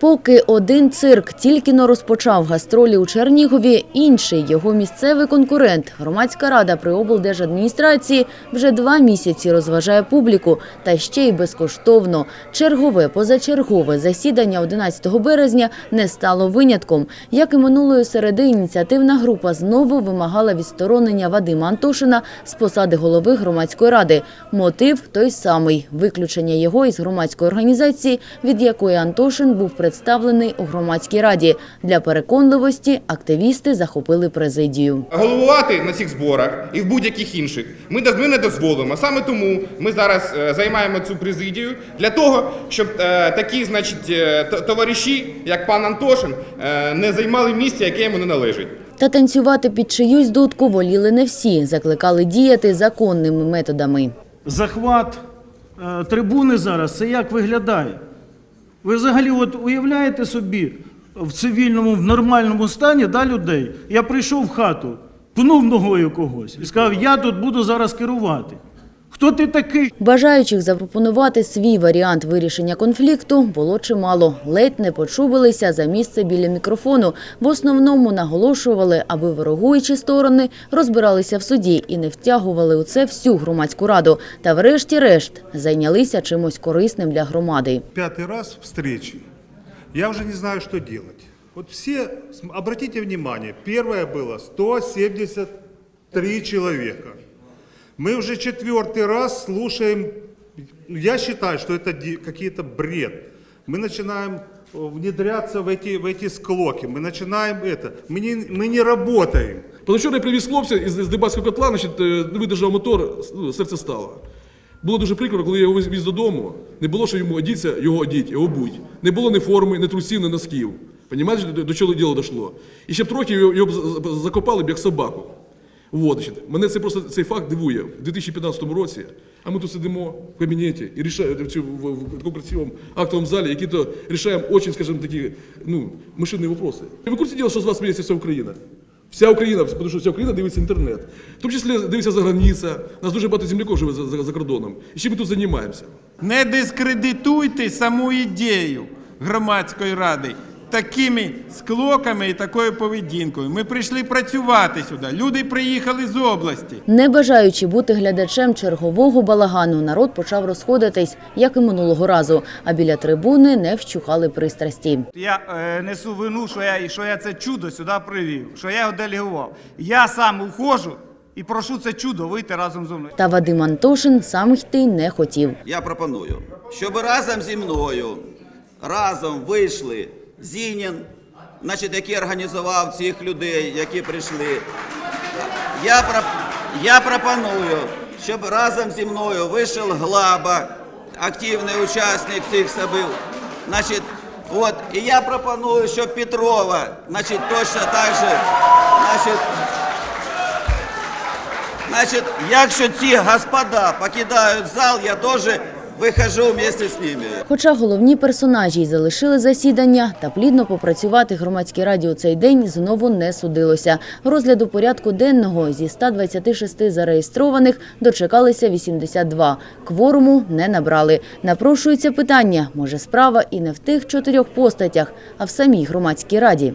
Поки один цирк тільки но розпочав гастролі у Чернігові, інший його місцевий конкурент, громадська рада при облдержадміністрації, вже два місяці розважає публіку, та ще й безкоштовно. Чергове позачергове засідання 11 березня не стало винятком. Як і минулої середи, ініціативна група знову вимагала відсторонення Вадима Антошина з посади голови громадської ради. Мотив той самий виключення його із громадської організації, від якої Антошин був представлений у громадській раді. Для переконливості активісти захопили президію. Головувати на цих зборах і в будь-яких інших ми не дозволимо. Саме тому ми зараз е, займаємо цю президію для того, щоб е, такі, значить, е, товариші, як пан Антошин, не займали місце, яке йому не належить. Та танцювати під чиюсь дудку воліли не всі, закликали діяти законними методами. захват трибуни зараз, це як виглядає? Ви взагалі от уявляєте собі в цивільному, в нормальному стані да, людей? Я прийшов в хату, пнув ногою когось і сказав, я тут буду зараз керувати. Хто ти такий? Бажаючих запропонувати свій варіант вирішення конфлікту було чимало. Ледь не почубилися за місце біля мікрофону. В основному наголошували, аби ворогуючі сторони розбиралися в суді і не втягували у це всю громадську раду. Та врешті-решт зайнялися чимось корисним для громади. пятый раз встречи. Я уже не знаю, делать. Вот все, см- обратите внимание, первое было 173 человека. Мы уже четвертый раз слушаем, ну, я считаю, что это ди- какие-то бред. Мы начинаем э, внедряться в эти, в эти склоки, мы начинаем это, мы не, мы не работаем. Позавчора я привіз хлопця із, з Дебальського котла, значить, е, не видержав мотор, ну, серце стало. Було дуже прикро, коли я його віз додому, не було, що йому одіться, його одіть, його будь. Не було ні форми, ні трусів, ні носків. Понімаєте, до, до чого діло дійшло? І ще б трохи його, його б за- за- закопали б як собаку. Значить, мене це просто цей факт дивує. В 2015 році, а ми тут сидимо в кабінеті і рішаємо в, в, в такому красивому актовому залі, які то рішаємо дуже, скажімо, такі, ну, машинні вопроси. Ви курсі діла, що з вас сміється вся Україна? Вся Україна, тому що вся Україна дивиться інтернет. В тому числі дивиться за границя. Нас дуже багато земляків живе за, за, за кордоном. І чим ми тут займаємося? Не дискредитуйте саму ідею громадської ради такими склоками і такою поведінкою. Ми прийшли працювати сюди. Люди приїхали з області. Не бажаючи бути глядачем чергового балагану, народ почав розходитись, як і минулого разу. А біля трибуни не вщухали пристрасті. Я е, несу вину, що я, що я це чудо сюди привів, що я його делегував. Я сам ухожу і прошу це чудо вийти разом зі мною. Та Вадим Антошин сам йти не хотів. Я пропоную, щоб разом зі мною разом вийшли Зінін, значить, який організував цих людей, які прийшли. Я, про... я пропоную, щоб разом зі мною вийшов Глаба, активний учасник цих собив. Значить, от, і я пропоную, щоб Петрова, значить, точно так же, значить, Значить, якщо ці господа покидають зал, я теж вихожу вместе з ними. Хоча головні персонажі й залишили засідання, та плідно попрацювати громадській раді у цей день знову не судилося. Розгляду порядку денного зі 126 зареєстрованих дочекалися 82. Кворуму не набрали. Напрошується питання, може справа і не в тих чотирьох постатях, а в самій громадській раді.